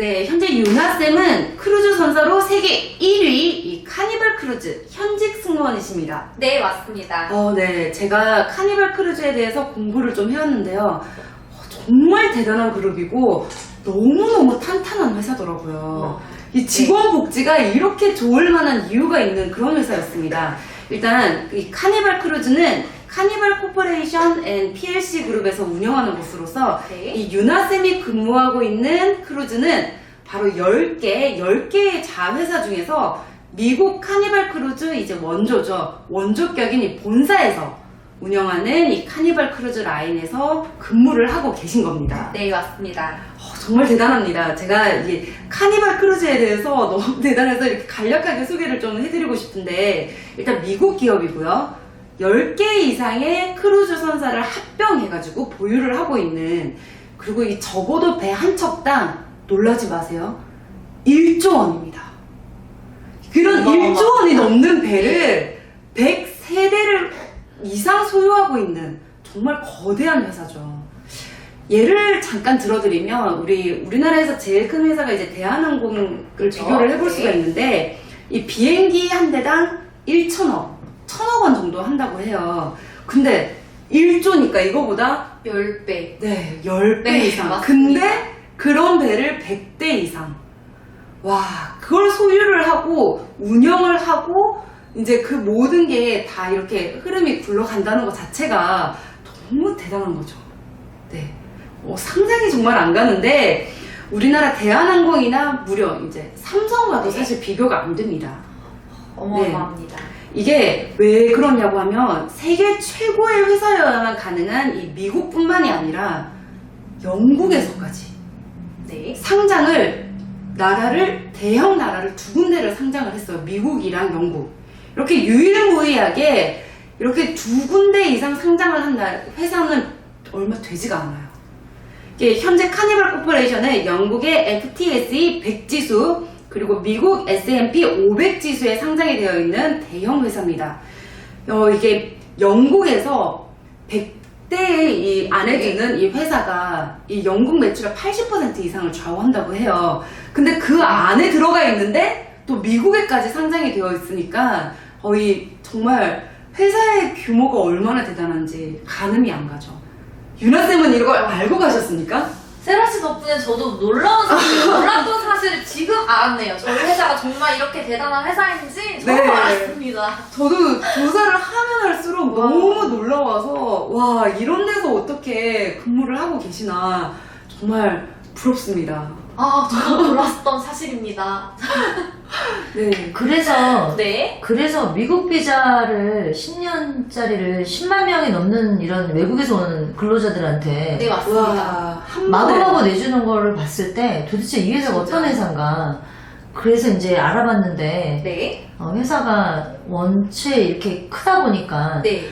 네, 현재 유나쌤은 크루즈 선사로 세계 1위 이 카니발 크루즈 현직 승무원이십니다. 네, 맞습니다. 어, 네. 제가 카니발 크루즈에 대해서 공부를 좀 해왔는데요. 어, 정말 대단한 그룹이고 너무너무 탄탄한 회사더라고요. 이 직원 복지가 이렇게 좋을 만한 이유가 있는 그런 회사였습니다. 일단 이 카니발 크루즈는 카니발 코퍼레이션 앤 PLC 그룹에서 운영하는 곳으로서 네. 이 유나쌤이 근무하고 있는 크루즈는 바로 10개, 10개의 자회사 중에서 미국 카니발 크루즈 이제 원조죠. 원조격인 이 본사에서 운영하는 이 카니발 크루즈 라인에서 근무를 하고 계신 겁니다. 네, 맞습니다. 어, 정말 대단합니다. 제가 이 카니발 크루즈에 대해서 너무 대단해서 이렇게 간략하게 소개를 좀 해드리고 싶은데 일단 미국 기업이고요. 10개 이상의 크루즈 선사를 합병해가지고 보유를 하고 있는 그리고 이 적어도 배 한 척당 놀라지 마세요. 1조 원입니다. 그런 어마어마. 1조 원이 넘는 배를 103대를 이상 소유하고 있는 정말 거대한 회사죠. 예를 잠깐 들어드리면 우리 우리나라에서 제일 큰 회사가 이제 대한항공을 비교를 해볼 네. 수가 있는데 이 비행기 한 대당 1천억, 천억 원 정도 한다고 해요. 근데 1조니까 이거보다 10배. 네, 10배 네, 이상. 맞습니다. 근데 그런 배를 100대 이상. 와, 그걸 소유를 하고 운영을 하고 이제 그 모든 게 다 이렇게 흐름이 굴러간다는 것 자체가 너무 대단한 거죠. 네. 어, 상상이 정말 안 가는데 우리나라 대한항공이나 무려 이제 삼성과도 사실 비교가 안 됩니다. 어마어마합니다. 이게 왜 그러냐고 하면 세계 최고의 회사여야만 가능한 이 미국뿐만이 아니라 영국에서까지 네. 상장을 나라를 대형 나라를 두 군데를 상장을 했어요. 미국이랑 영국 이렇게 유일무이하게 이렇게 두 군데 이상 상장을 한 나- 회사는 얼마 되지가 않아요. 이게 현재 카니발 코퍼레이션은 영국의 FTSE 100지수 그리고 미국 S&P 500 지수에 상장이 되어 있는 대형 회사입니다. 어, 이게 영국에서 100대의 이 안에 드는 이 회사가 이 영국 매출의 80% 이상을 좌우한다고 해요. 근데 그 안에 들어가 있는데 또 미국에까지 상장이 되어 있으니까 거의 정말 회사의 규모가 얼마나 대단한지 가늠이 안 가죠. 유나쌤은 이걸 알고 가셨습니까? 세라 씨 덕분에 저도 놀라운 사실, 놀랐던 사실을 지금 알았네요. 저희 회사가 정말 이렇게 대단한 회사인지 처음 네. 알았습니다. 저도 조사를 하면 할수록 너무 놀라워서 와 이런 데서 어떻게 근무를 하고 계시나 정말 부럽습니다. 아, 저도 놀랐던 사실입니다. 네. 그래서 네. 그래서 미국 비자를 10년짜리를 10만 명이 넘는 이런 외국에서 온 근로자들한테 네, 맞습니다. 와, 한 번에 마구마구 내주는 거를 봤을 때 도대체 이 회사가. 어떤 회사인가 그래서 이제 알아봤는데 네. 어, 회사가 원체 이렇게 크다 보니까 네.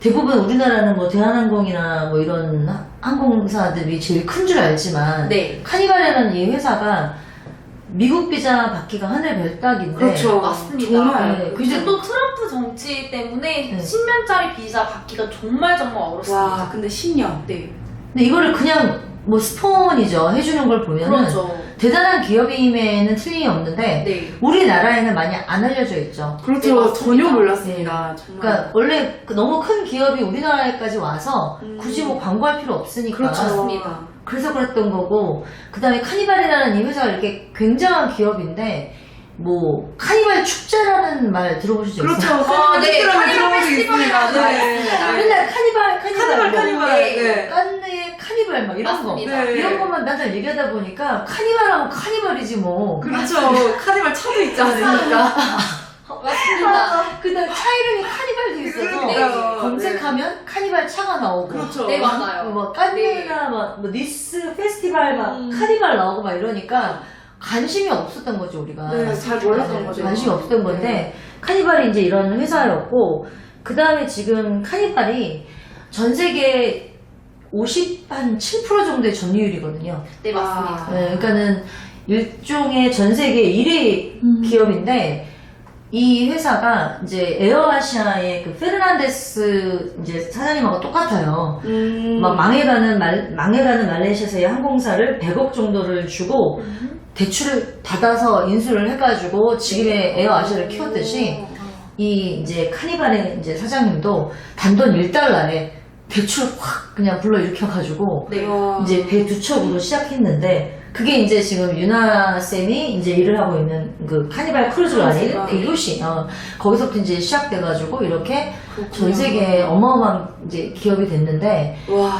대부분 우리나라는 뭐 대한항공이나 뭐 이런 하- 항공사들이 제일 큰 줄 알지만 네. 카니발이라는 이 회사가 미국 비자 받기가 하늘 별따기인데 그렇죠. 맞습니다. 정말. 네, 이제 그죠. 또 트럼프 정치 때문에 네. 10년짜리 비자 받기가 정말 정말 어렵습니다. 와 근데 10년. 네. 근데 이거를 그냥 뭐 스폰이죠 해주는 걸 보면은 그렇죠. 대단한 기업임에는 틀림이 없는데 네. 우리나라에는 많이 안 알려져 있죠. 그렇죠. 네. 전혀 몰랐습니다. 정말. 그러니까 원래 그 너무 큰 기업이 우리나라에까지 와서 음. 굳이 뭐 광고할 필요 없으니까 그렇죠. 맞습니다. 그래서 그랬던 거고 그 다음에 카니발이라는 이 회사가 이렇게 굉장한 기업인데 뭐 카니발 축제라는 말 들어보신 적 그렇죠. 있어요? 아, 네. 카니발 페스티벌이라는 네. 맨날 카니발 카니발 카니발 뭐, 카니발. 네. 네. 카니발 막 이런 거 맞습니다. 네. 이런 것만 맨날 얘기하다 보니까 카니발하면 카니발이지 뭐 그렇죠. 카니발 차도 있지 않습니까? 어, 맞습니다. 근데 차 이름이 카니발도 있어서 그러니까요. 검색하면 카니발 차가 나오고 그렇죠. 네, 맞아요. 뭐 깐느나 뭐, 뭐 니스 페스티벌 막 음. 카니발 나오고 막 이러니까 관심이 없었던 거죠 우리가 네, 잘 몰랐던 거죠. 관심이 없었던 건데 카니발이 이제 이런 회사였고 그 다음에 지금 카니발이 전 세계 50한 7% 정도의 점유율이거든요. 네, 맞습니다. 아. 네, 그러니까는 일종의 전 세계 1위 음. 기업인데 이 회사가 이제 에어아시아의 그 페르난데스 이제 사장님하고 똑같아요. 음. 막 망해가는 말, 망해가는 말레이시아에서의 항공사를 100억 정도를 주고 대출을 받아서 인수를 해가지고 지금의 에어아시아를 키웠듯이 이 이제 카니발의 이제 사장님도 단돈 1달러에 대출 확 그냥 불러 일으켜가지고 네. 와. 이제 배 두 척으로 시작했는데 그게 이제 지금 유나 쌤이 이제 일을 하고 있는 그 카니발 크루즈 라인 크루즈, 그 네. 요시 어, 거기서부터 이제 시작돼가지고 이렇게. 전 세계에 어마어마한 이제 기업이 됐는데 와.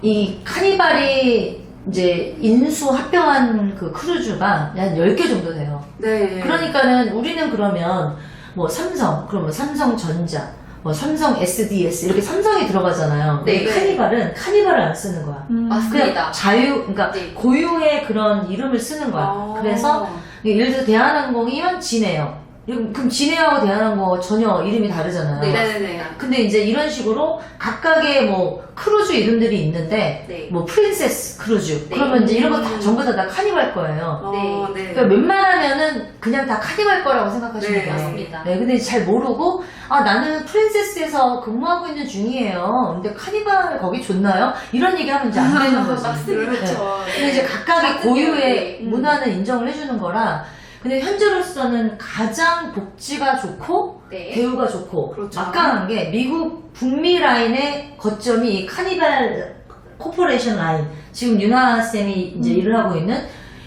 이 카니발이 이제 인수 합병한 그 크루즈가 한 10개 정도 돼요. 네. 그러니까는 우리는 그러면 뭐 삼성, 그러면 삼성전자, 뭐 삼성 SDS 이렇게 삼성이 들어가잖아요. 네. 근데 카니발은 카니발을 안 쓰는 거야. 음. 맞습니다. 그냥 자유, 그러니까 네. 고유의 그런 이름을 쓰는 거야. 아. 그래서 예를 들어 대한항공이면 진에어. 그럼 진에어하고 대한항공 전혀 이름이 다르잖아요. 네, 네네네. 근데 이제 이런 식으로 각각의 뭐 크루즈 이름들이 있는데 네. 뭐 프린세스 크루즈 네. 그러면 이제 이런 거다 음. 전부 다 다 카니발 거예요. 어, 네. 그러니까 웬만하면은 그냥 다 카니발 거라고 생각하시면 네, 돼요. 맞습니다. 네, 근데 잘 모르고 아 나는 프린세스에서 근무하고 있는 중이에요. 근데 카니발 거기 좋나요? 이런 얘기하면 이제 안 되는 거지. 맞습니다. 그렇죠. 근데 이제 각각의 고유의. 문화는 인정을 해주는 거라. 근데 현재로서는 가장 복지가 좋고 네. 대우가 좋고 그렇죠. 막강한 게 미국 북미 라인의 거점이 이 카니발 코퍼레이션 라인 지금 유나 쌤이 이제 음. 일을 하고 있는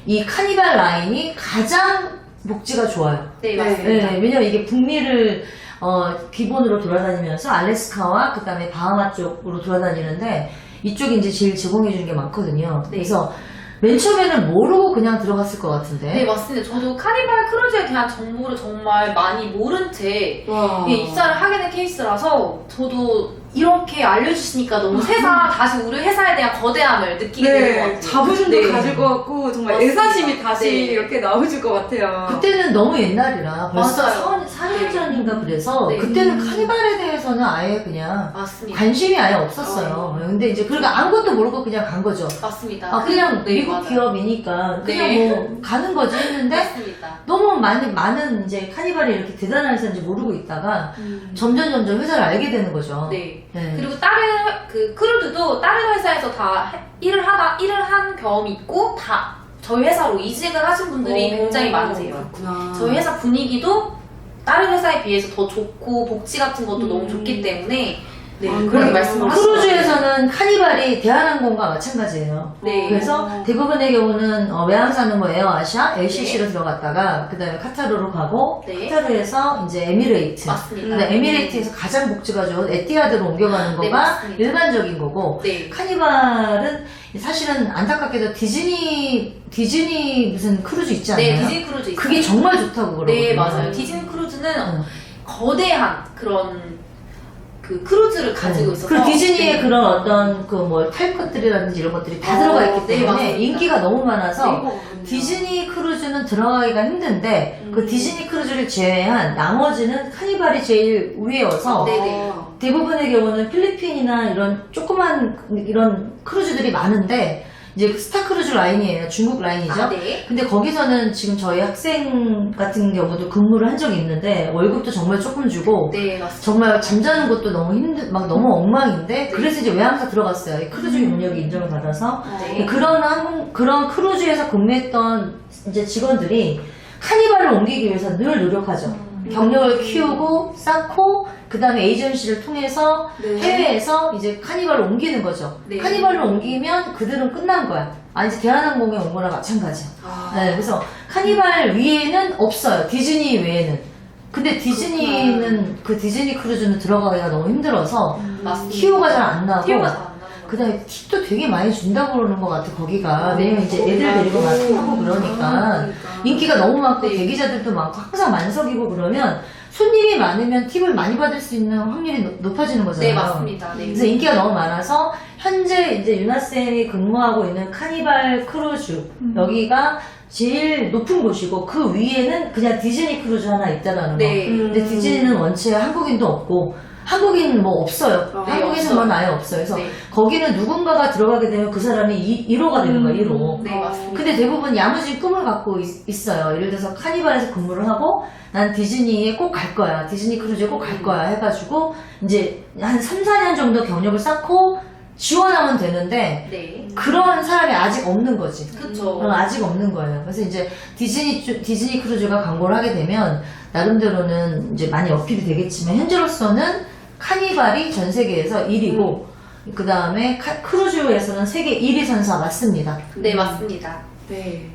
이 카니발 라인이 가장 복지가 좋아요. 네, 네. 맞습니다. 네, 왜냐면 이게 북미를 어, 기본으로 돌아다니면서 알래스카와 그 다음에 바하마 쪽으로 돌아다니는데 이쪽이 이제 제일 제공해 주는 게 많거든요. 네. 그래서 맨 처음에는 모르고 그냥 들어갔을 것 같은데. 네, 맞습니다. 저도 카니발 크루즈에 대한 정보를 정말 많이 모른 채 와. 입사를 하게 된 케이스라서 저도 이렇게 알려주시니까 너무 세상 다시 우리 회사에 대한 거대함을 느끼게 되는 것 네, 같아요. 자부심도 네. 가질 것 같고 정말 맞습니다. 애사심이 다시 네. 이렇게 나오실 것 같아요. 그때는 너무 옛날이라 벌써 맞아요. 4, 년 네. 전인가 그래서 네. 그때는 음. 카니발에 대해서는 아예 그냥 맞습니다. 관심이 아예 없었어요. 어. 근데 이제 그러니까 아무것도 모르고 그냥 간 거죠. 맞습니다. 아, 그냥 네, 미국 맞아요. 기업이니까 그냥 네. 뭐 가는 거지 했는데 맞습니다. 너무 많은 많은 이제 카니발이 이렇게 대단한 회사인지 모르고 있다가 음. 점점 점점 회사를 알게 되는 거죠. 네. 네. 그리고 다른 회- 그 크루드도 다른 회사에서 다 해- 일을 하다 일을 한 경험이 있고 다 저희 회사로 이직을 하신 분들이 오, 굉장히 많으세요. 그렇구나. 저희 회사 분위기도 다른 회사에 비해서 더 좋고 복지 같은 것도 음. 너무 좋기 때문에 네 아, 그렇게 그래요? 말씀을 하시더라고요. 크루즈에서는 카니발이 대한항공과 마찬가지예요. 네. 그래서 대부분의 경우는 어, 외항사는 뭐 에어아시아, LCC로 네. 들어갔다가 그다음에 카타르로 가고 네. 카타르에서 이제 에미레이트. 맞습니다. 근데 에미레이트에서 가장 복지가 좋은 에티하드로 옮겨가는 네, 거가 맞습니다. 일반적인 거고 네. 카니발은 사실은 안타깝게도 디즈니 디즈니 무슨 크루즈 있지 않나요? 네, 디즈니 크루즈 있어요. 그게 정말 좋다고 그러거든요. 네, 맞아요. 디즈니 크루즈는 응. 거대한 그런 그 크루즈를 가지고 있어서 그리고 디즈니의 네. 그런 어떤 그 뭐탈 것들이라든지 이런 것들이 다 어, 들어가 있기 네, 때문에 맞습니다. 인기가 너무 많아서. 디즈니 크루즈는 들어가기가 힘든데 음. 그 디즈니 크루즈를 제외한 나머지는 카니발이 제일 위에여서 네. 네네. 어. 대부분의 경우는 필리핀이나 이런 조그만 이런 크루즈들이 많은데 이제 그 스타 크루즈 라인이에요. 중국 라인이죠. 아, 네. 근데 거기서는 지금 저희 학생 같은 경우도 근무를 한 적이 있는데 월급도 정말 조금 주고 네, 맞습니다. 정말 잠자는 것도 너무 힘들, 막 너무 엉망인데 네. 그래서 이제 외항사 들어갔어요. 이 크루즈 음. 용역이 인정을 받아서 네. 그런 항공, 그런 크루즈에서 근무했던 이제 직원들이 카니발을 옮기기 위해서 늘 노력하죠. 음. 경력을 키우고 쌓고 그 다음에 에이전시를 통해서 네. 해외에서 이제 카니발을 옮기는 거죠. 네. 카니발을 옮기면 그들은 끝난 거야. 아 이제 대한항공에 온 거나 마찬가지. 아. 네, 그래서 카니발 위에는 없어요. 디즈니 외에는. 근데 디즈니는 그 디즈니 크루즈는 들어가기가 너무 힘들어서 맞습니다. 티오가 잘 안 나고 거. 그 다음에 팁도 되게 많이 준다고 그러는 것 같아 거기가 왜냐면 이제 애들 데리고 막 하고 그러니까 인기가 너무 많고 네. 대기자들도 많고 항상 만석이고 그러면 손님이 많으면 팁을 많이 받을 수 있는 확률이 높- 높아지는 거잖아요. 네, 맞습니다. 네. 그래서 인기가 너무 많아서 현재 이제 유나 쌤이 근무하고 있는 카니발 크루즈 여기가 제일 높은 곳이고 그 위에는 그냥 디즈니 크루즈 하나 있다라는 거. 네. 음. 근데 디즈니는 원체 한국인도 없고 한국인 뭐 없어요. 어, 한국에서만 아예 없어요. 그래서 네. 거기는 누군가가 들어가게 되면 그 사람이 이, 1호가 되는 거예요, 1호. 네, 맞습니다. 근데 대부분 야무진 꿈을 갖고 있, 어요 예를 들어서 카니발에서 근무를 하고 난 디즈니에 꼭 갈 거야. 디즈니 크루즈에 꼭 갈 거야 해가지고 이제 한 3, 4년 정도 경력을 쌓고 지원하면 되는데 네. 그런 사람이 아직 없는 거지. 그쵸. 어, 아직 없는 거예요. 그래서 이제 디즈니 주- 디즈니 크루즈가 광고를 하게 되면 나름대로는 이제 많이 어필이 되겠지만 현재로서는 카니발이 전 세계에서 1위고 그 다음에 크루즈에서는 세계 1위 선사 맞습니다. 네, 맞습니다. 네.